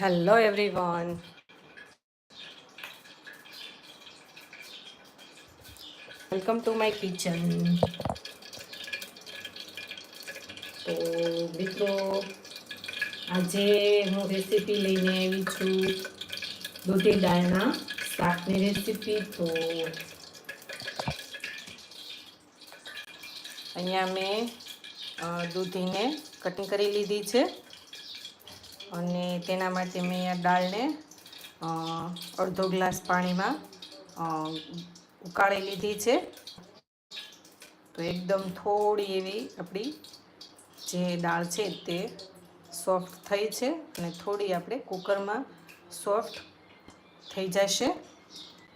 Hello everyone welcome to my kitchen તો મિત્રો, આજે હું રેસીપી લઈને આવી છું દૂધી દાળના શાકની રેસીપી તો અહીંયા મેં દૂધીને કટિંગ કરી લીધી છે. અને તેના માટે મેં અહીંયા દાળને અડધો ગ્લાસ પાણીમાં ઉકાળી લીધી છે. તો એકદમ થોડી એવી આપણી જે દાળ છે તે સોફ્ટ થઈ છે અને થોડી આપણે કુકરમાં સોફ્ટ થઈ જશે.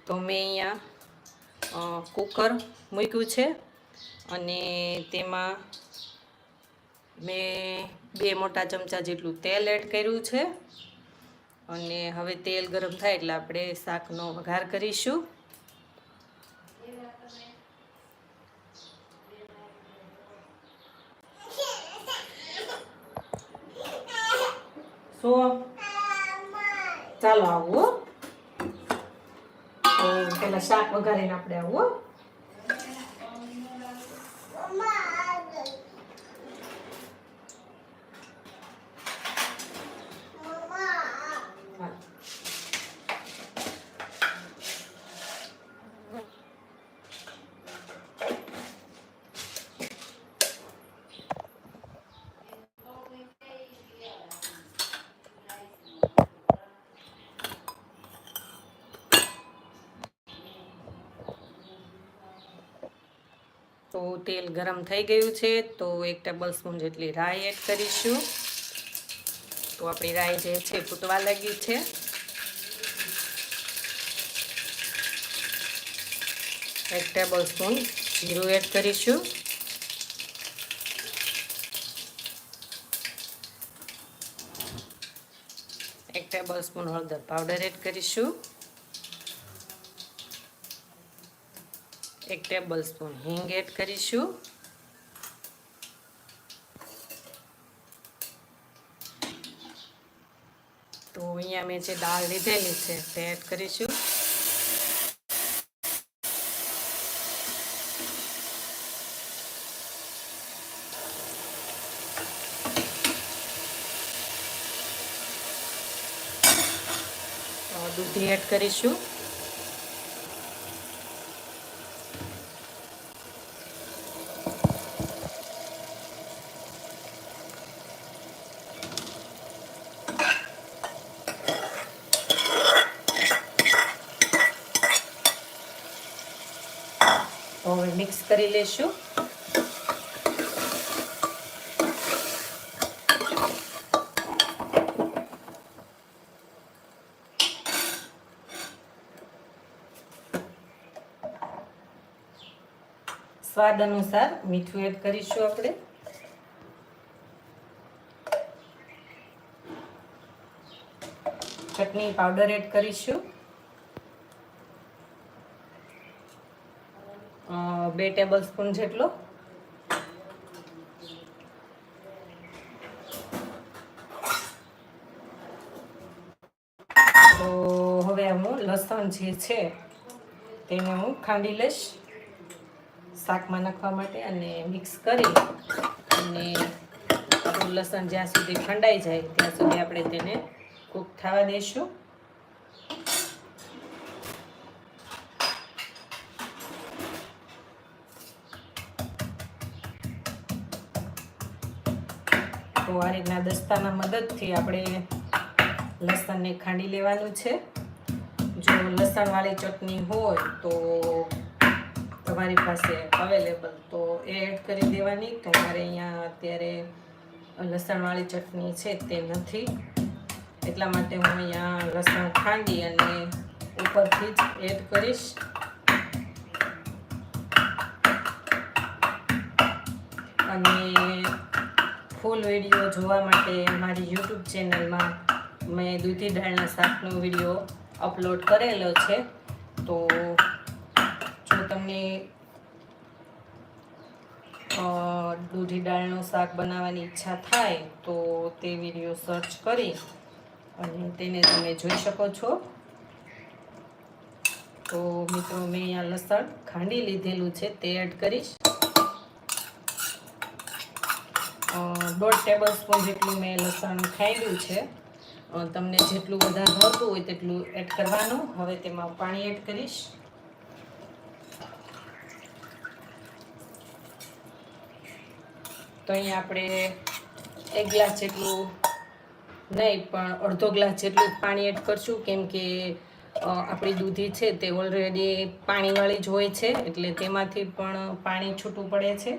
તો મેં અહીંયા કુકર મૂક્યું છે અને તેમાં મેં બે મોટા ચમચા જેટલું તેલ એડ કર્યું છે. અને હવે તેલ ગરમ થાય એટલે આપણે શાકનો વઘાર કરીશું. સો. ચાલો આવું પેલા શાક વઘારીને આપણે આવું તો તેલ ગરમ થઈ ગયું છે, તો એક ટેબલ સ્પૂન જેટલી રાઈ એડ કરીશું. તો આપણી રાઈ જે છે ફૂટવા લાગી છે. એક ટેબલ સ્પૂન જીરું એડ કરીશું. એક ટેબલ સ્પૂન હળદર પાવડર એડ કરીશું. એક ટેબલ સ્પૂન હિંગ એડ કરીશું. તો અહીંયા મેં જે દાળ લીધેલી છે તે એડ કરીશું. અ, દૂધી એડ કરીશું તો હવે મિક્સ કરી લેશું. સ્વાદ અનુસાર મીઠું એડ કરીશું આપણે. ચટણી પાવડર એડ કરીશું. બે ટેબલ સ્પૂન જેટલો. તો હવે હું લસણ જે છે, તેને હું ખાંડી લઈશ. શાકમાં નાખવા માટે અને મિક્સ કરી અને લસણ જ્યાં સુધી ખંડાઈ જાય, ત્યાં સુધી આપણે તેને કૂક થવા દઈશું તો આ રીતના દસ્તાના મદદથી આપણે લસણને ખાંડી લેવાનું છે. જો લસણવાળી ચટણી હોય તો તમારી પાસે અવેલેબલ, તો એ એડ કરી દેવાની. તો મારે અહીંયા અત્યારે લસણવાળી ચટણી છે તે નથી. એટલા માટે હું અહીંયા લસણ ખાંડી અને ઉપરથી જ એડ કરીશ. અને ફૂલ વીડિયો જોવા માટે મારી યુટ્યુબ ચેનલમાં મેં દૂધી દાળના શાકનો વીડિયો અપલોડ કરેલો છે. તો જો તમને દૂધી દાળનું શાક બનાવવાની ઈચ્છા થાય તો તે વીડિયો સર્ચ કરી અને તેને તમે જોઈ શકો છો. તો મિત્રો, મેં અહીંયા લસણ ખાંડી લીધેલું છે, તે એડ કરીશ. દોઢ ટેબલ સ્પૂન જેટલું મેં લસણ ખાંડ્યું છે. તમને જેટલું વધારે ભાવતું હોય તેટલું એડ કરવાનું. હવે તેમાં પાણી એડ કરીશ. તો અહીંયા આપણે એક ગ્લાસ જેટલું, નહીં, પણ અડધો ગ્લાસ જેટલું પાણી એડ કરશું. કેમ કે આપણી દૂધી છે તે ઓલરેડી પાણીવાળી જ હોય છે, એટલે તેમાંથી પણ પાણી છૂટું પડે છે.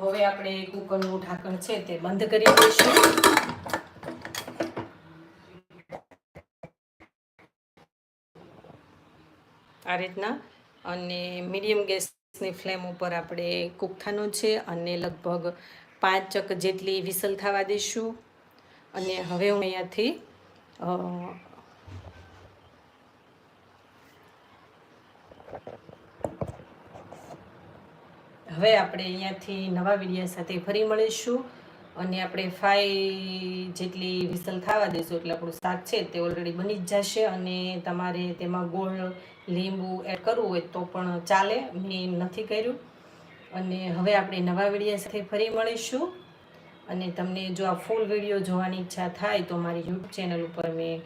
હવે આપણે કુકરનું ઢાંકણ છે તે બંધ કરી દઈશું. આ રીતના અને મીડિયમ ગેસની ફ્લેમ ઉપર આપણે કૂક છે અને લગભગ પાંચ ચક જેટલી વિસલ થવા દઈશું. અને હવે હું અહીંયાથી હવે આપણે અહીંયાથી નવા વિડીયા સાથે ફરી મળીશું અને આપણે ફાઈ જેટલી વિસલ થવા દઈશું એટલે આપણું શાક છે તે ઓલરેડી બની જ જશે અને તમારે તેમાં ગોળ, લીંબુ એડ કરવું હોય તો પણ ચાલે, મેં નથી કર્યું. અને હવે આપણે નવા વિડીયા સાથે ફરી મળીશું. અને તમને જો આ ફૂલ વીડિયો જોવાની ઈચ્છા થાય તો મારી યુટ્યુબ ચેનલ ઉપર મેં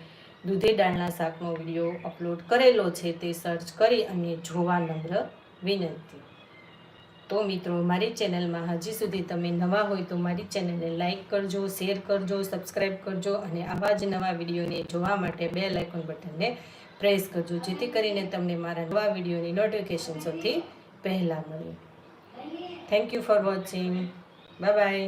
દૂધી દાળના શાકનો વીડિયો અપલોડ કરેલો છે તે સર્ચ કરી અને જોવા નમ્ર વિનંતી. તો મિત્રો, મારી ચેનલમાં હજી સુધી તમે નવા હોય તો મારી ચેનલને લાઈક કરજો, શેર કરજો સબસ્ક્રાઈબ કરજો અને આવા જ નવા વિડીયોને જોવા માટે બે લાઇકોન બટનને પ્રેસ કરજો, જેથી કરીને તમને મારા નવા વિડીયોની નોટિફિકેશન સૌથી પહેલાં મળે. Thank you for watching bye bye